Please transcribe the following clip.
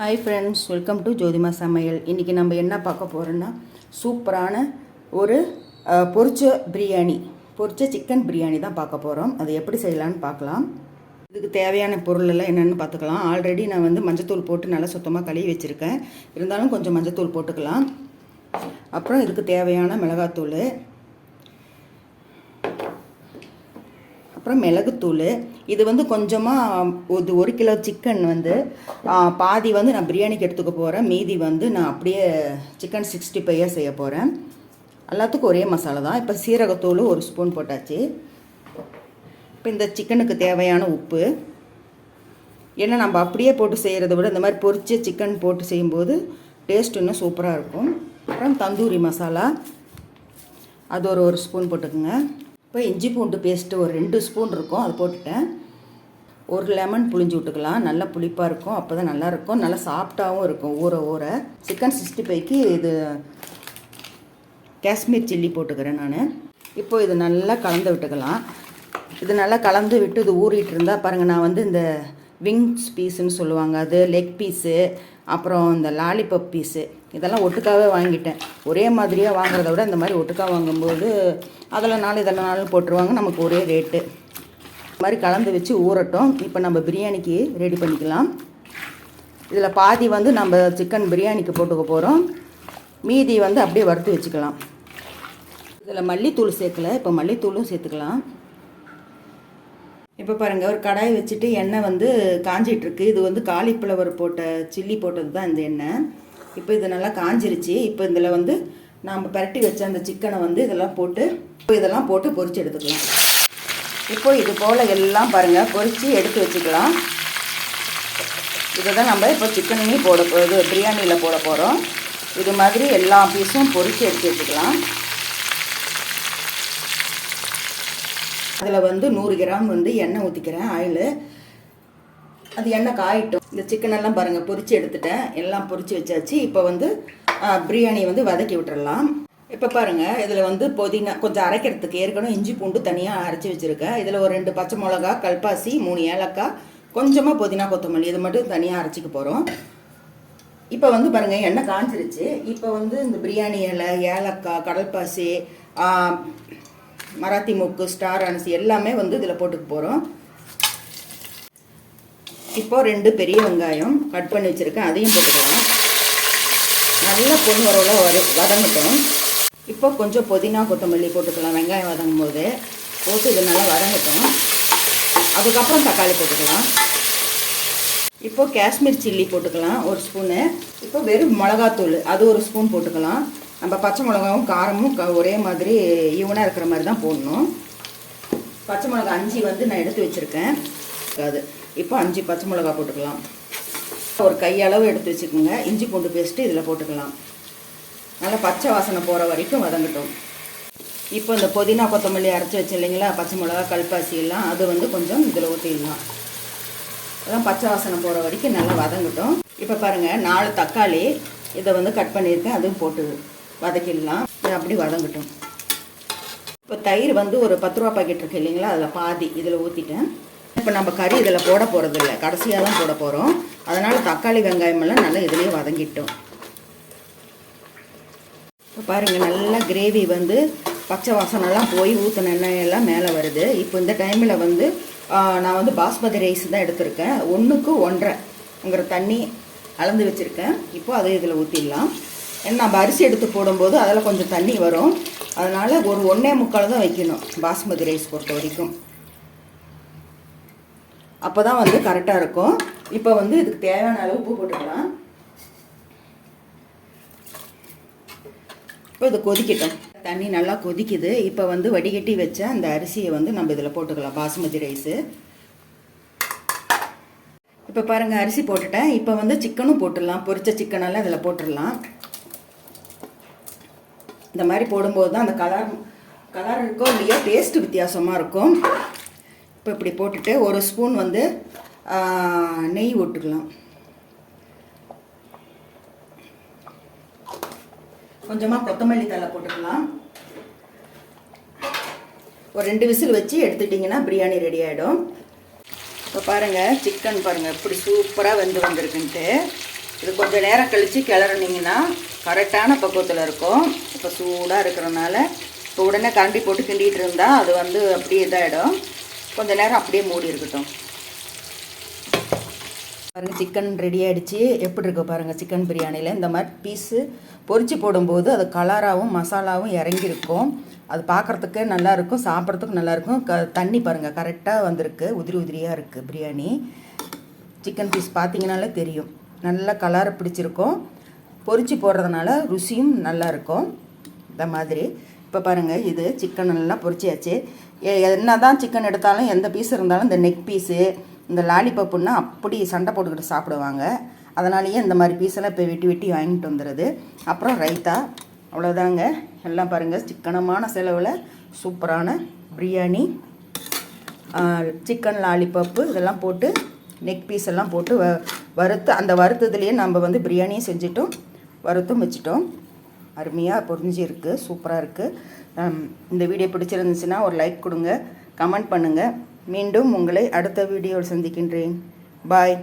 Hi friends welcome to Jothima சமையல் இன்றைக்கி நம்ம என்ன பார்க்க போகிறோன்னா சூப்பரான ஒரு பொரிச்ச பிரியாணி பொரிச்ச சிக்கன் பிரியாணி தான் பார்க்க போகிறோம் அது எப்படி செய்யலான்னு பார்க்கலாம். இதுக்கு தேவையான பொருள் எல்லாம் என்னென்னு பார்த்துக்கலாம். ஆல்ரெடி நான் வந்து மஞ்சத்தூள் போட்டு நல்லா சுத்தமாக கழுவி வச்சுருக்கேன். இருந்தாலும் கொஞ்சம் மஞ்சத்தூள் போட்டுக்கலாம். அப்புறம் இதுக்கு தேவையான மிளகாத்தூள் அப்புறம் மிளகுத்தூள். இது வந்து கொஞ்சமாக ஒரு ஒரு கிலோ சிக்கன் வந்து பாதி வந்து நான் பிரியாணிக்கு எடுத்துக்க போகிறேன் மீதி வந்து நான் அப்படியே சிக்கன் சிக்ஸ்டி ஃபைவாக செய்ய போகிறேன் எல்லாத்துக்கும் ஒரே மசாலா தான். இப்போ சீரகத்தூள் ஒரு ஸ்பூன் போட்டாச்சு. இப்போ இந்த சிக்கனுக்கு தேவையான உப்பு. ஏன்னா நம்ம அப்படியே போட்டு செய்கிறத விட இந்த மாதிரி பொரிச்ச சிக்கன் போட்டு செய்யும்போது டேஸ்ட் இன்னும் சூப்பராக இருக்கும். அப்புறம் தந்தூரி மசாலா. அது ஒரு ஒரு ஸ்பூன் போட்டுக்கோங்க. இப்போ இஞ்சி பூண்டு பேஸ்ட்டு ஒரு ரெண்டு ஸ்பூன் இருக்கும் அது போட்டுட்டேன். ஒரு லெமன் புளிஞ்சு விட்டுக்கலாம். நல்லா புளிப்பாக இருக்கும் அப்போ தான் நல்லாயிருக்கும் நல்லா சாஃப்டாகவும் இருக்கும் ஊற ஊற. சிக்கன் சிக்ஸ்டி ஃபைவ்க்கு இது காஷ்மீர் சில்லி போட்டுக்கிறேன் நான். இப்போது இது நல்லா கலந்து விட்டுக்கலாம். இது நல்லா கலந்து விட்டு இது ஊறிட்டு இருந்தால் பாருங்கள் நான் வந்து இந்த விங்ஸ் பீஸுன்னு சொல்லுவாங்க. அது லெக் பீஸு அப்புறம் இந்த லாலிபப் பீஸு இதெல்லாம் ஒட்டுக்காவே வாங்கிட்டேன். ஒரே மாதிரியாக வாங்குறத விட இந்த மாதிரி ஒட்டுக்கா வாங்கும்போது அதில் நாலு இதில் நாலு போட்டுருவாங்க. நமக்கு ஒரே ரேட்டு இந்த மாதிரி கலந்து வச்சு ஊறட்டும். இப்போ நம்ம பிரியாணிக்கு ரெடி பண்ணிக்கலாம். இதில் பாதி வந்து நம்ம சிக்கன் பிரியாணிக்கு போட்டுக்க போகிறோம் மீதி வந்து அப்படியே வறுத்து வச்சுக்கலாம். இதில் மல்லித்தூள் சேர்க்கல. இப்போ மல்லித்தூளும் சேர்த்துக்கலாம். இப்போ பாருங்கள் ஒரு கடாய் வச்சுட்டு எண்ணெய் வந்து காஞ்சிட்ருக்கு. இது வந்து காலிஃப்ளவர் போட்ட சில்லி போட்டது தான் இந்த எண்ணெய். இப்போ இது நல்லா காஞ்சிருச்சு. இப்போ இதில் வந்து நாம் பரட்டி வச்ச அந்த சிக்கனை வந்து இதெல்லாம் போட்டு இப்போ இதெல்லாம் போட்டு பொறிச்சு எடுத்துக்கலாம். இப்போ இது போல் எல்லாம் பாருங்கள் பொரித்து எடுத்து வச்சுக்கலாம். இதை தான் நம்ம இப்போ சிக்கனையும் போட போ- இது பிரியாணியில் போட போகிறோம் இது மாதிரி எல்லா பீஸும் பொரித்து எடுத்து வச்சுக்கலாம். அதில் வந்து நூறு கிராம் வந்து எண்ணெய் ஊற்றிக்கிறேன் ஆயில் அது எண்ணெய் காயிட்டும். இந்த சிக்கன் எல்லாம் பாருங்கள் பொரித்து எடுத்துட்டேன். எல்லாம் பொரித்து வச்சாச்சு. இப்போ வந்து பிரியாணி வந்து வதக்கி விட்டுறலாம். இப்போ பாருங்கள் இதில் வந்து புதினா கொஞ்சம் அரைக்கிறதுக்கு ஏற்கனவே இஞ்சி பூண்டு தனியாக அரைச்சி வச்சுருக்கேன். இதில் ஒரு ரெண்டு பச்சை மிளகா கல்பாசி மூணு ஏலக்காய் கொஞ்சமாக புதினா கொத்தமல்லி இது மட்டும் தனியாக அரைச்சிக்க போகிறோம் இப்போ வந்து பாருங்கள் எண்ணெய் காஞ்சிருச்சு. இப்போ வந்து இந்த பிரியாணி இலை ஏலக்காய் கடல்பாசி மராத்தி மூக்கு ஸ்டார் அரிசி எல்லாமே வந்து இதில் போட்டுக்க போகிறோம் இப்போ ரெண்டு பெரிய வெங்காயம் கட் பண்ணி வச்சுருக்கேன் அதையும் போட்டுக்கலாம் நல்லா பொன் வரவில் வரு வதங்கட்டும். இப்போ கொஞ்சம் புதினா கொத்தமல்லி போட்டுக்கலாம் வெங்காயம் வதங்கும் போது போட்டு இது நல்லா வதங்கட்டும். அதுக்கப்புறம் தக்காளி போட்டுக்கலாம். இப்போ காஷ்மீர் சில்லி போட்டுக்கலாம் ஒரு ஸ்பூனு. இப்போ வெறும் மிளகாத்தூள் அது ஒரு ஸ்பூன் போட்டுக்கலாம். நம்ம பச்சை மிளகாவும் காரமும் ஒரே மாதிரி ஈவனாக இருக்கிற மாதிரி தான் போடணும். பச்சை மிளகா அஞ்சு வந்து நான் எடுத்து வச்சுருக்கேன். அது. இப்போ அஞ்சு பச்சை மிளகா போட்டுக்கலாம். ஒரு கையளவு எடுத்து வச்சுக்கோங்க. இஞ்சி பூண்டு பேஸ்ட்டு இதில் போட்டுக்கலாம். நல்லா பச்சை வாசனை போகிற வரைக்கும் வதங்கட்டும். இப்போ இந்த புதினா கொத்தமல்லி அரைச்சி வச்சு இல்லைங்களா? பச்சை மிளகா கல்பாசி எல்லாம் அது வந்து கொஞ்சம் இதில் ஊற்றிடலாம். அதான் பச்சை வாசனை போகிற வரைக்கும் நல்லா வதங்கட்டும். இப்போ பாருங்கள் நாலு தக்காளி இதை வந்து கட் பண்ணியிருக்கேன். அதுவும் போட்டு வதக்கிடலாம். இது அப்படி வதங்கட்டும். இப்போ தயிர் வந்து ஒரு பத்து ரூபா பாக்கெட் இருக்கு இல்லைங்களா? அதில் பாதி இதில் ஊற்றிட்டேன் இப்போ நம்ம கறி இதில் போட போகிறது இல்லை கடைசியாக தான் போட போகிறோம் அதனால் தக்காளி வெங்காயமெல்லாம் நல்லா இதுலேயே வதங்கிட்டோம். இப்போ பாருங்கள் நல்லா கிரேவி வந்து பச்சை வாசனெல்லாம் போய் ஊற்றின எண்ணெய் எல்லாம் மேலே வருது. இப்போ இந்த டைமில் வந்து நான் வந்து பாஸ்மதி ரைஸ் தான் எடுத்திருக்கேன். ஒன்றுக்கு ஒன்றரைங்கிற தண்ணி அளந்து வச்சுருக்கேன். இப்போ அதை இதில் ஊற்றிடலாம் ஏன்னா நம்ம அரிசி எடுத்து போடும்போது அதில் கொஞ்சம் தண்ணி வரும். அதனால் ஒரு ஒன்றே முக்கால் தான் வைக்கணும் பாஸ்மதி ரைஸ் பொறுத்த வரைக்கும். அப்போ தான் வந்து கரெக்டாக இருக்கும். இப்போ வந்து இதுக்கு தேவையான அளவு உப்பு போட்டுக்கலாம். இப்போ இது கொதிக்கட்டும். தண்ணி நல்லா கொதிக்குது. இப்போ வந்து வடிகட்டி வச்ச அந்த அரிசியை வந்து நம்ம இதில் போட்டுக்கலாம் பாசுமதி ரைஸு. இப்போ பாருங்கள் அரிசி போட்டுட்டேன். இப்போ வந்து சிக்கனும் போட்டுடலாம். பொரிச்ச சிக்கனெல்லாம் இதில் போட்டுடலாம். இந்த மாதிரி போடும்போது தான் அந்த கலர் கலர் இருக்கோ இல்லையோ டேஸ்ட்டு வித்தியாசமாக இருக்கும். இப்போ இப்படி போட்டுட்டு ஒரு ஸ்பூன் வந்து நெய் விட்டுக்கலாம் கொஞ்சமாக கொத்தமல்லி தழை போட்டுக்கலாம். ஒரு ரெண்டு விசில் வச்சு எடுத்துட்டிங்கன்னா பிரியாணி ரெடி ஆகிடும் இப்போ பாருங்கள் சிக்கன் பாருங்கள் இப்படி சூப்பராக வெந்து வந்திருக்குன்ட்டு. இது கொஞ்சம் நேரம் கழித்து கிளறினீங்கன்னா கரெக்டான பக்குவத்தில் இருக்கும். இப்போ சூடாக இருக்கிறனால இப்போ உடனே கரண்டி போட்டு கிண்டிகிட்டு இருந்தால் அது வந்து அப்படியே இதாகிடும் கொஞ்சம் நேரம் அப்படியே மூடி இருக்கட்டும். பாருங்க சிக்கன் ரெடி ஆகிடுச்சு எப்படி இருக்கு பாருங்கள் சிக்கன் பிரியாணியில். இந்த மாதிரி பீஸு பொறிச்சு போடும்போது அது கலராகவும் மசாலாவும் இறங்கியிருக்கும். அது பார்க்குறதுக்கு நல்லாயிருக்கும் சாப்பிட்றதுக்கும் நல்லாயிருக்கும் க தண்ணி பாருங்கள் கரெக்டாக வந்திருக்கு. உதிரி உதிரியாக இருக்குது பிரியாணி. சிக்கன் பீஸ் பார்த்தீங்கனாலே தெரியும். நல்ல கலர் பிடிச்சிருக்கும். பொறிச்சு போடுறதுனால ருசியும் நல்லா இருக்கும். இந்த மாதிரி. இப்போ பாருங்கள் இது சிக்கன் எல்லாம் பொரிச்சியாச்சு என்ன தான் சிக்கன் எடுத்தாலும் எந்த பீஸ் இருந்தாலும் இந்த நெக் பீஸு இந்த லாலிபப்புன்னா அப்படி சண்டை போட்டுக்கிட்டு சாப்பிடுவாங்க. அதனாலேயே இந்த மாதிரி பீஸெல்லாம் இப்போ வெட்டி வெட்டி வாங்கிட்டு வந்துடுது அப்புறம் ரைத்தா அவ்வளோதாங்க எல்லாம் பாருங்கள் சிக்கனமான செலவில் சூப்பரான பிரியாணி சிக்கன் லாலிபப்பு இதெல்லாம் போட்டு நெக் பீஸ் எல்லாம் போட்டு வ வறுத்து அந்த வறுத்ததுலேயே நம்ம வந்து பிரியாணியும் செஞ்சுட்டோம். வறுத்தும் வச்சுட்டோம். அருமையாக பொரிஞ்சிருக்கு சூப்பராக இருக்குது இந்த வீடியோ பிடிச்சிருந்துச்சுன்னா ஒரு லைக் கொடுங்க கமெண்ட் பண்ணுங்கள் மீண்டும் உங்களை அடுத்த வீடியோவில் சந்திக்கின்றேன். பாய்